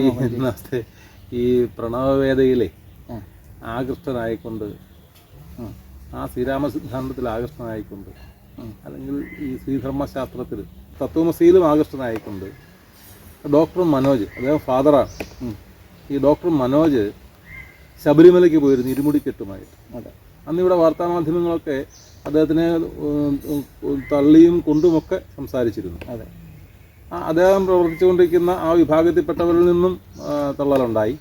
ഈ ഇന്നത്തെ ഈ പ്രണവവേദയിലെ. ആകൃഷ്ടനായിക്കൊണ്ട് ആ ശ്രീരാമ സിദ്ധാന്തത്തിൽ ആകൃഷ്ടനായിക്കൊണ്ട് അല്ലെങ്കിൽ ഈ ശ്രീധർമ്മശാസ്ത്രത്തിൽ തത്വമസിയിലും ആകൃഷ്ടനായിക്കൊണ്ട് ഡോക്ടർ മനോജ് അദ്ദേഹം ഫാദറാണ്. ഈ ഡോക്ടർ മനോജ് ശബരിമലയ്ക്ക് പോയിരുന്നു ഇരുമുടിക്കെട്ടുമായിട്ട് കെട്ടുമായിട്ട് അന്ന് ഇവിടെ വാർത്താമാധ്യമങ്ങളൊക്കെ അദ്ദേഹത്തിനെ തള്ളിയും കൊണ്ടുമൊക്കെ സംസാരിച്ചിരുന്നു. അതെ. അദ്ദേഹം പ്രവർത്തിച്ചുകൊണ്ടിരിക്കുന്ന ആ വിഭാഗത്തിൽപ്പെട്ടവരിൽ നിന്നും തള്ളലുണ്ടായി.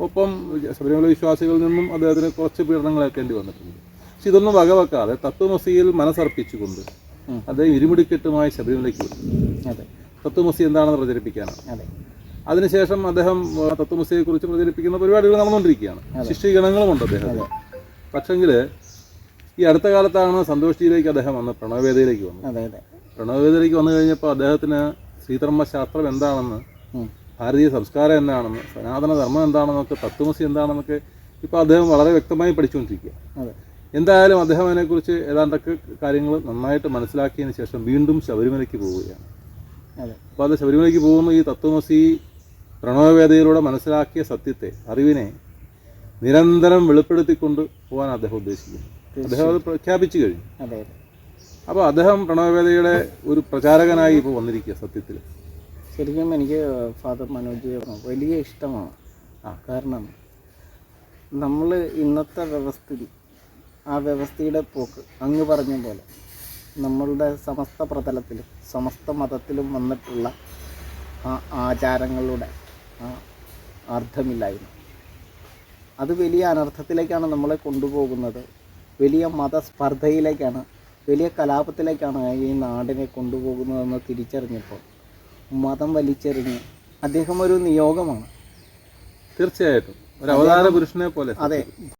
ഒപ്പം ശബരിമല വിശ്വാസികളിൽ നിന്നും അദ്ദേഹത്തിന് കുറച്ച് പീഡനങ്ങൾ ഏൽക്കേണ്ടി വന്നിട്ടുണ്ട്. പക്ഷെ ഇതൊന്നും വകവെക്കാതെ തത്വമസിയിൽ മനസ്സർപ്പിച്ചുകൊണ്ട്. അദ്ദേഹം ഇരുമുടിക്കെട്ടുമായി ശബരിമലയ്ക്ക് വിട്ടു അതെ. തത്വമസി എന്താണെന്ന് പ്രചരിപ്പിക്കാനാണ്. അതെ. അതിനുശേഷം അദ്ദേഹം തത്വമസിയെക്കുറിച്ച് പ്രചരിപ്പിക്കുന്ന പരിപാടികൾ നടന്നുകൊണ്ടിരിക്കുകയാണ്. ശിഷ്യഗണങ്ങളുമുണ്ട് അദ്ദേഹത്തിന്. പക്ഷെങ്കിൽ ഈ അടുത്ത കാലത്താണ് സന്തോഷിയിലേക്ക് അദ്ദേഹം വന്ന് പ്രണവവേദയിലേക്ക് വന്നത്. അതെ അതെ. പ്രണവവേദയിലേക്ക് വന്നു കഴിഞ്ഞപ്പോൾ അദ്ദേഹത്തിന് ശ്രീധർമ്മശാസ്ത്രം എന്താണെന്ന്. ഭാരതീയ സംസ്കാരം എന്താണെന്ന് സനാതന ധർമ്മം എന്താണെന്നൊക്കെ തത്വമസി എന്താണെന്നൊക്കെ ഇപ്പോൾ അദ്ദേഹം വളരെ വ്യക്തമായി പഠിച്ചുകൊണ്ടിരിക്കുക. അതെ. എന്തായാലും അദ്ദേഹം അതിനെക്കുറിച്ച് ഏതാണ്ടൊക്കെ കാര്യങ്ങൾ നന്നായിട്ട് മനസ്സിലാക്കിയതിന് ശേഷം വീണ്ടും ശബരിമലയ്ക്ക് പോവുകയാണ്. അതെ. അപ്പോൾ അത് ശബരിമലയ്ക്ക് പോകുന്ന ഈ തത്വമസി പ്രണവവേദയിലൂടെ മനസ്സിലാക്കിയ സത്യത്തെ അറിവിനെ നിരന്തരം വെളിപ്പെടുത്തിക്കൊണ്ട് പോകാൻ അദ്ദേഹം ഉദ്ദേശിക്കുന്നു. അദ്ദേഹം അത് പ്രഖ്യാപിച്ചു കഴിഞ്ഞു. അതെ. അപ്പോൾ അദ്ദേഹം പ്രണവവേദയുടെ ഒരു പ്രചാരകനായി ഇപ്പോൾ വന്നിരിക്കുക സത്യത്തിൽ ശരിക്കും എനിക്ക് ഫാദർ മനോജ് വലിയ ഇഷ്ടമാണ്. ആ. കാരണം നമ്മൾ ഇന്നത്തെ വ്യവസ്ഥിതി ആ വ്യവസ്ഥയുടെ പോക്ക് അങ്ങ് പറഞ്ഞ പോലെ നമ്മളുടെ സമസ്ത പ്രതലത്തിലും സമസ്ത മതത്തിലും വന്നിട്ടുള്ള ആ ആചാരങ്ങളുടെ ആ അർത്ഥമില്ലായ്മ അത് വലിയ അനർത്ഥത്തിലേക്കാണ് നമ്മളെ കൊണ്ടുപോകുന്നത്. വലിയ മതസ്പർദ്ധയിലേക്കാണ് വലിയ കലാപത്തിലേക്കാണ് ഈ നാടിനെ കൊണ്ടുപോകുന്നതെന്ന് തിരിച്ചറിഞ്ഞപ്പോൾ മതം വലിച്ചെറിഞ്ഞ് അദ്ദേഹം ഒരു നിയോഗമാണ്. തീർച്ചയായിട്ടും. ഒരു അവതാര പുരുഷനെ പോലെ അതെ.